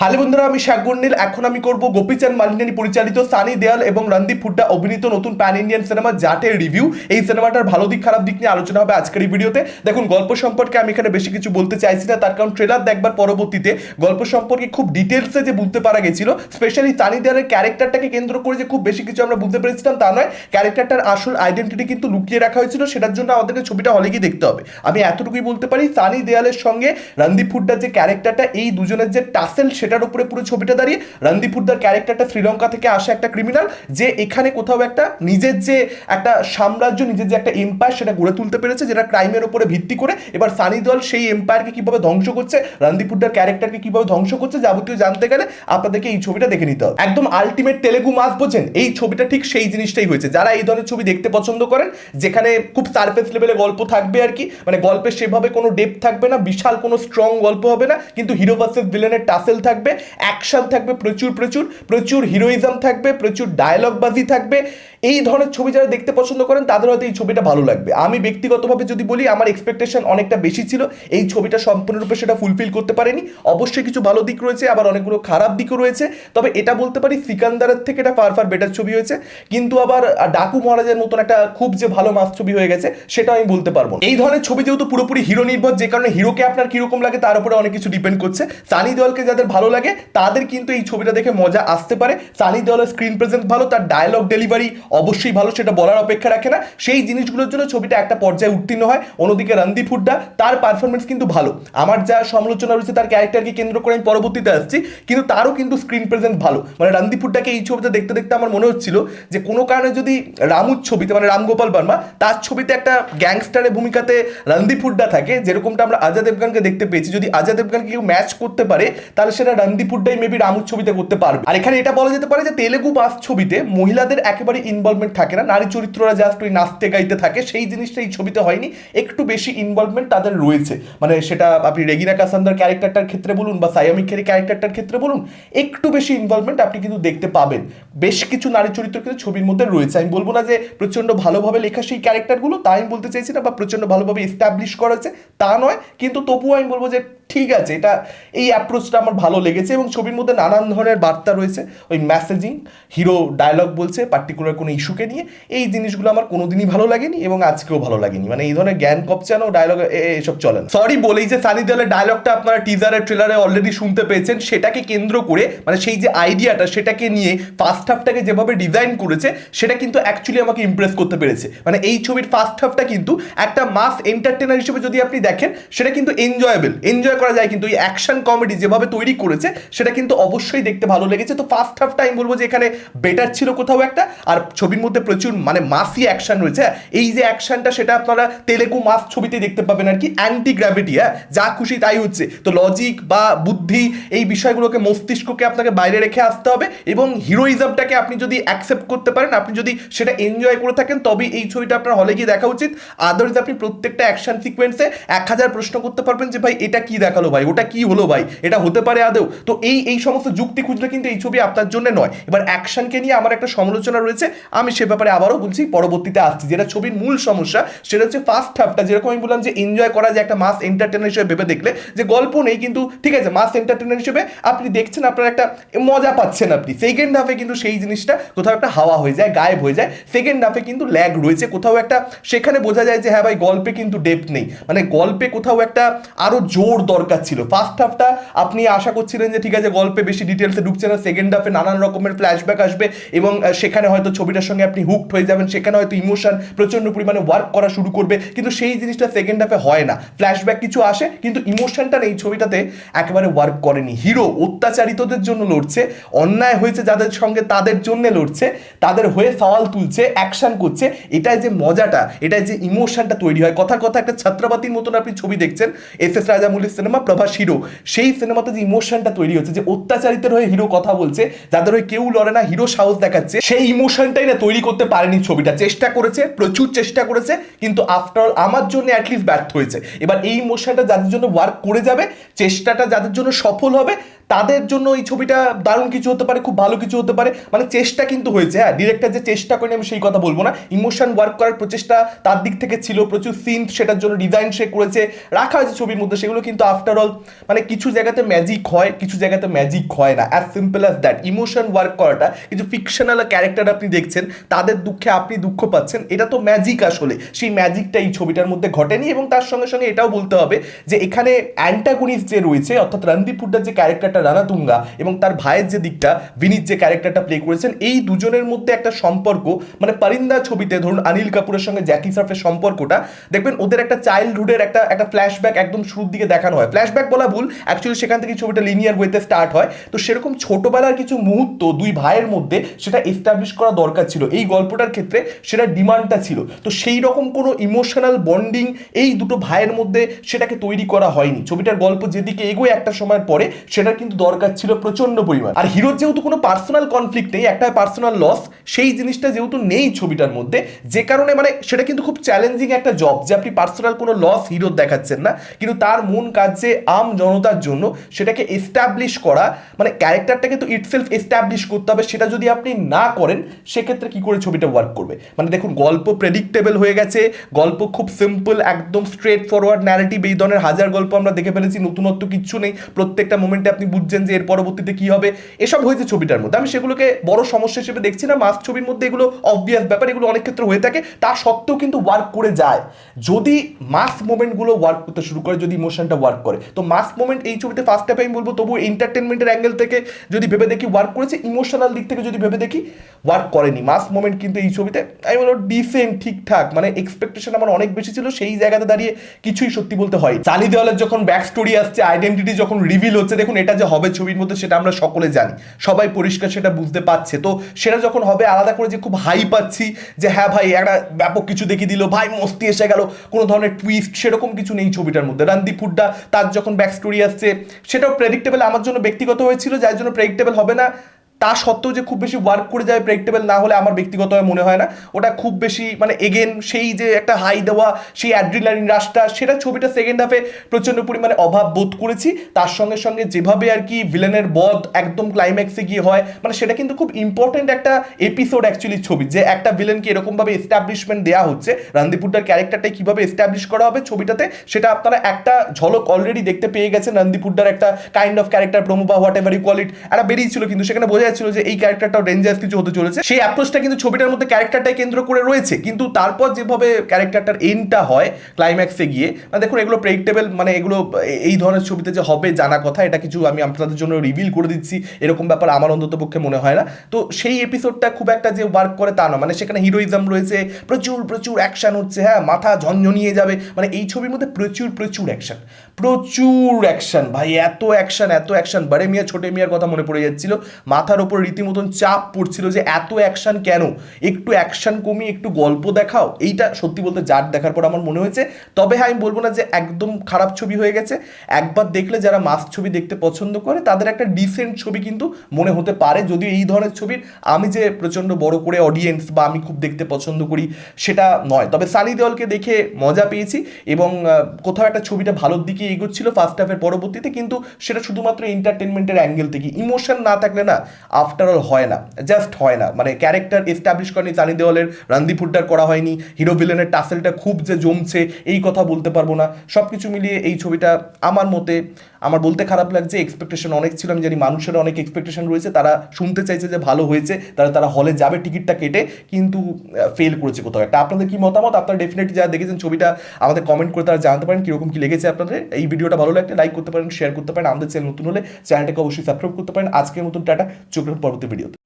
Hello বন্ধুরা, আমি শাকগুন্ডিল এখন আমি করব গোপীচাঁদ মালিনী পরিচালিত সানি দেয়াল এবং রণদীপ হুড্ডা অভিনীত নতুন প্যান ইন্ডিয়ান সিনেমা জাটের রিভিউ। এই সিনেমাটার ভালো দিক, খারাপ দিক নিয়ে আলোচনা হবে আজকের এই ভিডিওতে। দেখুন, গল্প সম্পর্কে আমি এখানে বেশি কিছু বলতে চাইছি না, তার কারণ ট্রেলার দেখবার পরবর্তীতে গল্প সম্পর্কে খুব ডিটেলসে যে বুঝতে পারা গেছিল স্পেশালি সানি দেয়ালের ক্যারেক্টারটাকে কেন্দ্র করে যে খুব বেশি কিছু আমরা বুঝতে পেরেছিলাম তা নয় ক্যারেক্টারটার আসল আইডেন্টিটি কিন্তু লুকিয়ে রাখা হয়েছিল, সেটার জন্য আমাদেরকে ছবিটা হলে গিয়ে দেখতে হবে। আমি এতটুকুই বলতে পারি, সানি দেয়ালের সঙ্গে রণদীপ হুড্ডার যে ক্যারেক্টারটা এই দুজনের যে টাসেল সেটার উপরে পুরো ছবিটা দাঁড়িয়ে রণদীপ হুড্ডার ক্যারেক্টারটা শ্রীলঙ্কা থেকে আসা একটা ক্রিমিনাল যে এখানে কোথাও একটা নিজের যে একটা সাম্রাজ্য, নিজের যে একটা এম্পায়ার সেটা গড়ে তুলতে পেরেছে, যেটা ক্রাইমের উপরে ভিত্তি করে এবার সানি দল সেই এম্পায়ারকে কীভাবে ধ্বংস করছে রণদীপ হুড্ডার ক্যারেক্টারকে কীভাবে ধ্বংস করছে যাবতীয় জানতে গেলে আপনাদেরকে এই ছবিটা দেখে নিতে হবে। একদম আলটিমেট তেলেগু মাস বোঝেন এই ছবিটা ঠিক সেই জিনিসটাই হয়েছে। যারা এই ধরনের ছবি দেখতে পছন্দ করেন, যেখানে খুব সারফেস লেভেলে গল্প থাকবে আর কি মানে গল্পের সেভাবে কোনো ডেপ থাকবে না, বিশাল কোনো স্ট্রং গল্প হবে না, কিন্তু হিরো ভার্সেস ভিলেনের টাসেল থাকবে অ্যাকশন থাকবে, প্রচুর প্রচুর প্রচুর হিরোইজম থাকবে, প্রচুর ডায়লগবাজি থাকবে। এই ধরনের ছবি যারা দেখতে পছন্দ করেন, তাদের হয়তো এই ছবিটা ভালো লাগবে। আমি ব্যক্তিগতভাবে যদি বলি, আমার এক্সপেকটেশন অনেকটা বেশি ছিল। এই ছবিটা সম্পূর্ণরূপে সেটা ফুলফিল করতে পারেনি। অবশ্যই কিছু ভালো দিক রয়েছে, আবার অনেকগুলো খারাপ দিকও রয়েছে। তবে এটা বলতে পারি, সিকান্দারের থেকে এটা ফার ফার বেটার ছবি হয়েছে। কিন্তু আবার ডাকু মহারাজের মতন একটা খুব যে ভালো মাস ছবি হয়ে গেছে, সেটা আমি বলতে পারব এই ধরনের ছবি যেহেতু পুরোপুরি হিরো নির্ভর, যে কারণে হিরোকে আপনার কীরকম লাগে, তার উপরে অনেক কিছু ডিপেন্ড করছে। সানি দেওয়ালকে যাদের ভালো লাগে, তাদের কিন্তু এই ছবিটা দেখে মজা আসতে পারে। সানি দেওয়ালের স্ক্রিন প্রেজেন্স ভালো, তার ডায়লগ ডেলিভারি অবশ্যই ভালো, সেটা বলার অপেক্ষা রাখে না। সেই জিনিসগুলোর জন্য ছবিটা একটা পর্যায়ে উত্তীর্ণ হয়। অন্যদিকে রণদীপ হুড্ডা, তার পারফরমেন্স কিন্তু ভালো। আমার যা সমালোচনা রয়েছে, তার ক্যারেক্টারকে কেন্দ্র করে আমি পরবর্তীতে আসছি, কিন্তু তারও কিন্তু স্ক্রিন প্রেজেন্ট ভালো। মানে রণদীপ হুড্ডাকে এই ছবিতে দেখতে দেখতে আমার মনে হচ্ছিল যে, কোনো কারণে যদি রামুর ছবিতে মানে রামগোপাল বর্মা, তার ছবিতে একটা গ্যাংস্টারের ভূমিকাতে রণদীপ হুড্ডা থাকে, যেরকমটা আমরা অজয় দেবগানকে দেখতে পেয়েছি, যদি অজয় দেবগানকে কেউ ম্যাচ করতে পারে, তাহলে সেটা হুড্ডাই মেবি রামুর ছবিতে করতে পারবে। আর এখানে এটা বলা যেতে পারে যে তেলেগু বাস ছবিতে মহিলাদের একেবারে ইনভলভমেন্ট থাকে না, নারী চরিত্ররা জাস্ট ওই নাচতে গাইতে থাকে, সেই জিনিসটা এই ছবিতে হয়নি, একটু বেশি ইনভলভমেন্ট তাদের রয়েছে। মানে সেটা আপনি রেগিনা কাসান্দার ক্যারেক্টারটার ক্ষেত্রে বলুন বা সায়ামি খেরি ক্যারেক্টারটার ক্ষেত্রে বলুন, একটু বেশি ইনভলভমেন্ট আপনি কিন্তু দেখতে পাবেন। বেশ কিছু নারী চরিত্র কিন্তু ছবির মধ্যে রয়েছে। আমি বলব না যে প্রচণ্ড ভালোভাবে লেখা সেই ক্যারেক্টারগুলো, তা আমি বলতে চাইছি না বা প্রচণ্ড ভালোভাবে এস্টাবলিশ করা হয়েছে, তা নয়। কিন্তু তবুও আমি বলব যে ঠিক আছে, এটা, এই অ্যাপ্রোচটা আমার ভালো লেগেছে এবং ছবির মধ্যে নানান ধরনের বার্তা রয়েছে। ওই মেসেজিং হিরো ডায়লগ বলছে পার্টিকুলার কোনো ইস্যুকে নিয়ে। এই জিনিসগুলো আমার কোনোদিনই ভালো লাগেনি এবং আজকেও ভালো লাগেনি। মানে এই ধরনের জ্ঞান কপচানো ডায়লগ এসব চলে না। সরি বলেই যে সানি দেওয়ালের ডায়লগটা আপনারা টিজারের ট্রেলারে অলরেডি শুনতে পেয়েছেন, সেটাকে কেন্দ্র করে মানে সেই যে আইডিয়াটা সেটাকে নিয়ে ফার্স্ট হাফটাকে যেভাবে ডিজাইন করেছে, সেটা কিন্তু অ্যাকচুয়ালি আমাকে ইমপ্রেস করতে পেরেছে। মানে এই ছবির ফার্স্ট হাফটা কিন্তু একটা মাস এন্টারটেনার হিসেবে যদি আপনি দেখেন, সেটা কিন্তু এনজয়েবল এনজয় করা যায়, কিন্তু এই অ্যাকশন কমেডি যেভাবে তৈরি করেছে, সেটা কিন্তু অবশ্যই দেখতে ভালো লেগেছে। তো ফার্স্ট হাফটা আমি বলব যে এখানে বেটার ছিল কোথাও একটা, আর ছবির মধ্যে প্রচুর মানে মাসি অ্যাকশন রয়েছে হ্যাঁ। এই যে অ্যাকশনটা সেটা আপনারা তেলেগু মাস ছবিতে দেখতে পাবেন আর কি অ্যান্টি গ্র্যাভিটি হ্যাঁ? যা খুশি তাই হচ্ছে। তো লজিক বা বুদ্ধি, এই বিষয়গুলোকে মস্তিষ্ককে আপনাকে বাইরে রেখে আসতে হবে, এবং হিরোইজমটাকে আপনি যদি অ্যাকসেপ্ট করতে পারেন, আপনি যদি সেটা এনজয় করে থাকেন তবে এই ছবিটা আপনার হলে গিয়ে দেখা উচিত। আদারওয়াইজ আপনি প্রত্যেকটা অ্যাকশন সিকোয়েন্সে এক হাজার প্রশ্ন করতে পারবেন যে, ভাই, এটা কি দেখাল ভাই, ওটা কি হলো ভাই? এটা হতে পারে আদৌ? তো এই এই সমস্ত যুক্তি খুঁজলে কিন্তু এই ছবি আপনার জন্য নয়। এবার অ্যাকশনকে নিয়ে আমার একটা সমালোচনা রয়েছে, আমি সে ব্যাপারে আবারও বলছি, পরবর্তীতে আসছি। যেটা ছবির মূল সমস্যা, সেটা হচ্ছে ফার্স্ট হাফটা যেরকম আমি বললাম যে এনজয় করা যে একটা মাস এন্টারটেনার হিসেবে ভেবে দেখলে, যে গল্প নেই কিন্তু, ঠিক আছে মাস এন্টারটেনার হিসেবে আপনি দেখছেন, আপনার একটা মজা পাচ্ছেন আপনি। সেকেন্ড হাফে কিন্তু সেই জিনিসটা কোথাও একটা হাওয়া হয়ে যায়, গায়েব হয়ে যায়। সেকেন্ড হাফে কিন্তু ল্যাগ রয়েছে, কোথাও একটা, সেখানে বোঝা যায় যে হ্যাঁ ভাই, গল্পে কিন্তু ডেপ নেই। মানে গল্পে কোথাও একটা আরও জোর দরকার ছিল। ফার্স্ট হাফটা আপনি আশা করছিলেন যে, ঠিক আছে, গল্পে বেশি ডিটেলসে ঢুকছে না সেকেন্ড হাফে নানান রকমের ফ্ল্যাশব্যাক আসবে এবং সেখানে হয়তো ছবিটার সঙ্গে আপনি হুকড হয়ে যাবেন, সেখানে হয়তো ইমোশন প্রচণ্ড পরিমাণে ওয়ার্ক করা শুরু করবে, কিন্তু সেই জিনিসটা সেকেন্ড হাফে হয় না। ফ্ল্যাশব্যাক কিছু আসে, কিন্তু ইমোশনটা এই ছবিটাতে একেবারে ওয়ার্ক করেনি। হিরো অত্যাচারিতদের জন্য লড়ছে, অন্যায় হয়েছে যাদের সঙ্গে তাদের জন্য লড়ছে, তাদের হয়ে সওয়াল তুলছে অ্যাকশন করছে। এটাই যে মজাটা, এটাই যে ইমোশনটা তৈরি হয়। কথার কথা একটা ছাত্রাবাতির মতন আপনি ছবি দেখছেন, এস এস রাজামৌলির সিনেমা প্রভাস হিরো, সেই সিনেমাতে যে ইমোশনটা তৈরি হচ্ছে, যে অত্যাচারিতের হয়ে হিরো কথা বলছে, যাদের হয়ে কেউ লড়ে না, হিরো সাহস দেখাচ্ছে, সেই ইমোশনটাই না তৈরি করতে পারেনি ছবিটা। চেষ্টা করেছে, প্রচুর চেষ্টা করেছে, কিন্তু আফটারঅল আমার জন্য অ্যাটলিস্ট ব্যর্থ হয়েছে। এবার এই ইমোশনটা যাদের জন্য ওয়ার্ক করে যাবে, চেষ্টাটা যাদের জন্য সফল হবে তাদের জন্য এই ছবিটা দারুণ কিছু হতে পারে, খুব ভালো কিছু হতে পারে। মানে চেষ্টা কিন্তু হয়েছে হ্যাঁ ডিরেক্টর যে চেষ্টা করেনি, আমি সেই কথা বলব না। ইমোশন ওয়ার্ক করার প্রচেষ্টা তার দিক থেকে ছিল, প্রচুর সিন সেটার জন্য ডিজাইন সে করেছে। রাখা হয়েছে ছবির মধ্যে, সেগুলো কিন্তু আফটার অল মানে কিছু জায়গাতে ম্যাজিক হয়, কিছু জায়গাতে ম্যাজিক হয় না। As simple as that emotion work করাটা, কিছু ফিকশনাল ক্যারেক্টার আপনি দেখছেন, তাদের দুঃখে আপনি দুঃখ পাচ্ছেন, এটা তো ম্যাজিক আসলে। সেই ম্যাজিকটা এই ছবিটার মধ্যে ঘটেনি এবং তার সঙ্গে সঙ্গে এটাও বলতে হবে যে এখানে অ্যান্টাগনিস্ট যে রয়েছে, অর্থাৎ রণদীপ হুড্ডার যে ক্যারেক্টারটা রানাতুঙ্গা এবং তার ভাইয়ের যে দিকটা, বিনীত যে ক্যারেক্টারটা প্লে করেছেন, এই দুজনের মধ্যে একটা সম্পর্ক মানে পারিন্দা ছবিতে, ধরুন অনিল কাপুরের সঙ্গে জ্যাকি সার্ফের সম্পর্কটা, দেখবেন ওদের একটা চাইল্ডহুডের একটা একটা ফ্ল্যাশব্যাক একদম শুরুর দিকে দেখানো হয়। ফ্ল্যাশব্যাক বলা ভুল অ্যাকচুয়ালি সেখান থেকে ছবিটা লিনিয়ার ওয়েতে স্টার্ট হয়। তো সেরকম ছোটবেলার কিছু মুহূর্ত দুই ভাইয়ের মধ্যে সেটা এস্টাবলিশ করা দরকার ছিল। এই গল্পটার ক্ষেত্রে সেটা ডিমান্ডটা ছিল। তো সেই রকম কোনো ইমোশনাল বন্ডিং এই দুটো ভাইয়ের মধ্যে সেটাকে তৈরি করা হয়নি। ছবিটার গল্প যেদিকে এগোয় একটা সময়ের পরে সেটা কিন্তু দরকার ছিল প্রচণ্ড পরিমাণ। আর হিরোর যেহেতু কোনো পার্সোনাল কনফ্লিক্ট নেই একটা পার্সোনাল লস সেই জিনিসটা যেহেতু নেই ছবিটার মধ্যে, যে কারণে মানে সেটা কিন্তু খুব চ্যালেঞ্জিং একটা জব যে আপনি পার্সোনাল কোনো লস হিরোর দেখাচ্ছেন না, কিন্তু তার মন কাজ যে আম জনতার জন্য সেটাকে এস্টাবলিশ করা মানে ক্যারেক্টারটাকে তো ইটসেলফ এস্টাবলিশ করতে হবে, সেটা যদি আপনি না করেন, সেক্ষেত্রে কি করে ছবিটা ওয়ার্ক করবে? মানে দেখুন, গল্প প্রেডিক্টেবল হয়ে গেছে, গল্প খুব সিম্পল একদম স্ট্রেট ফরওয়ার্ড ন্যারেটিভ এই ধরনের হাজার গল্প আমরা দেখে ফেলেছি, নতুনত্ব কিচ্ছু নেই, প্রত্যেকটা মোমেন্টে আপনি বুঝছেন যে এর পরবর্তীতে কি হবে? এসব হয়েছে ছবিটার মধ্যে। আমি সেগুলোকে বড় সমস্যা হিসেবে দেখছি না। মাস ছবির মধ্যে এগুলো অবভিয়াস ব্যাপার, এগুলো অনেক ক্ষেত্রে হয়ে থাকে। তা সত্ত্বেও কিন্তু ওয়ার্ক করে যায়। যদি মাস মোমেন্টগুলো ওয়ার্ক করতে শুরু করে, যদি ইমোশনটা ওয়ার্ক করে। তো মাস মোমেন্ট এই ছবিতে ফার্স্ট টাইম আমি বলব তবু এন্টারটেনমেন্টের অ্যাঙ্গেল থেকে যদি ভেবে দেখি ওয়ার্ক করেছে ইমোশনাল দিক থেকে যদি ভেবে দেখি ওয়ার্ক করেনি। মাস মোমেন্ট কিন্তু এই ছবিতে আমি বলব ডিসেন্ট ঠিকঠাক মানে এক্সপেকটেশন আমার অনেক বেশি ছিল, সেই জায়গাতে দাঁড়িয়ে কিছুই সত্যি বলতে হয় চালি দেওয়ালের যখন ব্যাক স্টোরি আসছে আইডেন্টিটি যখন রিভিল হচ্ছে, দেখুন, এটা যে হবে ছবির মধ্যে সেটা আমরা সকলে জানি। সবাই পরিষ্কার সেটা বুঝতে পারছে। তো সেটা যখন হবে, আলাদা করে যে খুব হাই পাচ্ছি যে হ্যাঁ ভাই, একটা ব্যাপক কিছু দেখিয়ে দিল, ভাই মস্তি এসে গেল, কোনো ধরনের টুইস্ট সেরকম কিছু নেই ছবিটার মধ্যে। রানদীপ হুড্ডা, তার যখন ব্যাক স্টোরি আসছে, সেটাও প্রেডিক্টেবল আমার জন্য ব্যক্তিগত হয়েছিল, যার জন্য প্রেডিক্টেবল হবে না। তা সত্ত্বেও যে খুব বেশি ওয়ার্ক করে যায় প্রেডিক্টেবল না হলে আমার ব্যক্তিগতভাবে মনে হয় না। ওটা খুব বেশি মানে এগেন সেই যে একটা হাই দেওয়া, সেই অ্যাড্রিনালিন রাশটা সেটা ছবিটা সেকেন্ড হাফে প্রচণ্ড পরিমাণে অভাব বোধ করেছি। তার সঙ্গে সঙ্গে যেভাবে আর কি ভিলেনের বধ একদম ক্লাইম্যাক্সে গিয়ে হয় মানে সেটা কিন্তু খুব ইম্পর্টেন্ট একটা এপিসোড অ্যাকচুয়ালি ছবি, যে একটা ভিলেনকে এরকমভাবে এস্টাবলিশমেন্ট দেওয়া হচ্ছে রণদীপুরটার ক্যারেক্টারটাই কীভাবে এস্টাবলিশ করা হবে ছবিটাতে, সেটা আপনারা একটা ঝলক অলরেডি দেখতে পেয়ে গেছেন রণদীপুরটার একটা কাইন্ড অফ ক্যারেক্টার প্রোমো বা হোয়াট এভার ইকুয়ালিট একটা বেরিয়েছিল কিন্তু সেখানে বোঝা যাচ্ছিল যে এই ক্যারেক্টারটাও ডেঞ্জারাস কিছু হতে চলেছে। সেই অ্যাপ্রোচটা কিন্তু ছবিটার মধ্যে ক্যারেক্টারটাই কেন্দ্র করে রয়েছে। কিন্তু তারপর যেভাবে ক্যারেক্টারটার এন্ডটা হয় ক্লাইম্যাক্সে গিয়ে মানে দেখুন, এগুলো প্রেডিক্টেবল মানে এগুলো এই ধরনের ছবিতে যে হবে জানা কথা, এটা কিছু আমি আপনাদের জন্য রিভিল করে দিচ্ছি। এরকম ব্যাপার আমার অন্তত পক্ষে মনে হয় না। তো সেই এপিসোডটা খুব একটা যে ওয়ার্ক করে তা না। মানে সেখানে হিরোইজম রয়েছে, প্রচুর প্রচুর অ্যাকশন হচ্ছে হ্যাঁ মাথা ঝনঝনিয়ে যাবে। মানে এই ছবির মধ্যে প্রচুর প্রচুর অ্যাকশন প্রচুর অ্যাকশন ভাই, এত অ্যাকশন এত অ্যাকশন বারে মিয়া, ছোটে মিয়ার কথা মনে পড়ে যাচ্ছিল। মাথার ওপর রীতিমতন চাপ পড়ছিল যে এত অ্যাকশন কেন? একটু অ্যাকশন কমিয়ে একটু গল্প দেখাও। এইটা সত্যি বলতে যার দেখার পর আমার মনে হয়েছে। তবে হ্যাঁ আমি বলব না যে একদম খারাপ ছবি হয়ে গেছে। একবার দেখলে যারা মাস ছবি দেখতে পছন্দ করে, তাদের একটা ডিসেন্ট ছবি কিন্তু মনে হতে পারে। যদিও এই ধরনের ছবির আমি যে প্রচণ্ড বড় করে অডিয়েন্স বা আমি খুব দেখতে পছন্দ করি, সেটা নয়। তবে সানি দেওয়ালকে দেখে মজা পেয়েছি এবং কোথাও একটা ছবিটা ভালোর দিকে এগোচ্ছিল ফার্স্ট হাফের পরবর্তীতে। কিন্তু সেটা শুধুমাত্র এন্টারটেনমেন্টের অ্যাঙ্গেল থেকে। ইমোশন না থাকলে না আফটার অল হয় না। জাস্ট হয় না। মানে ক্যারেক্টার এস্টাবলিশ করেনি সানি দেওয়ালের রণদীপ হুড্ডার করা হয়নি হিরো ভিলেনের টাসেলটা খুব যে জমছে, এই কথা বলতে পারব না। সব কিছু মিলিয়ে এই ছবিটা আমার মতে আমার বলতে খারাপ লাগছে এক্সপেকটেশন অনেক ছিল, আমি জানি মানুষের অনেক এক্সপেকটেশন রয়েছে, তারা শুনতে চাইছে যে ভালো হয়েছে, তারা তারা হলে যাবে, টিকিটটা কেটে, কিন্তু ফেল করেছে কোথাও। একটা আপনাদের কি মতামত? আপনারা ডেফিনেটলি যারা দেখেছেন ছবিটা, আমাদের কমেন্ট করে তারা জানতে পারেন কীরকম কী লেগেছে আপনাদের। এই ভিডিওটা ভালো লাগলে লাইক করতে পারেন শেয়ার করতে পারেন, আমাদের চ্যানেল নতুন হলে চ্যানেলটাকে অবশ্যই সাবস্ক্রাইব করতে পারেন। আজকের মতন টাটা চোখের পরবর্তী ভিডিওতে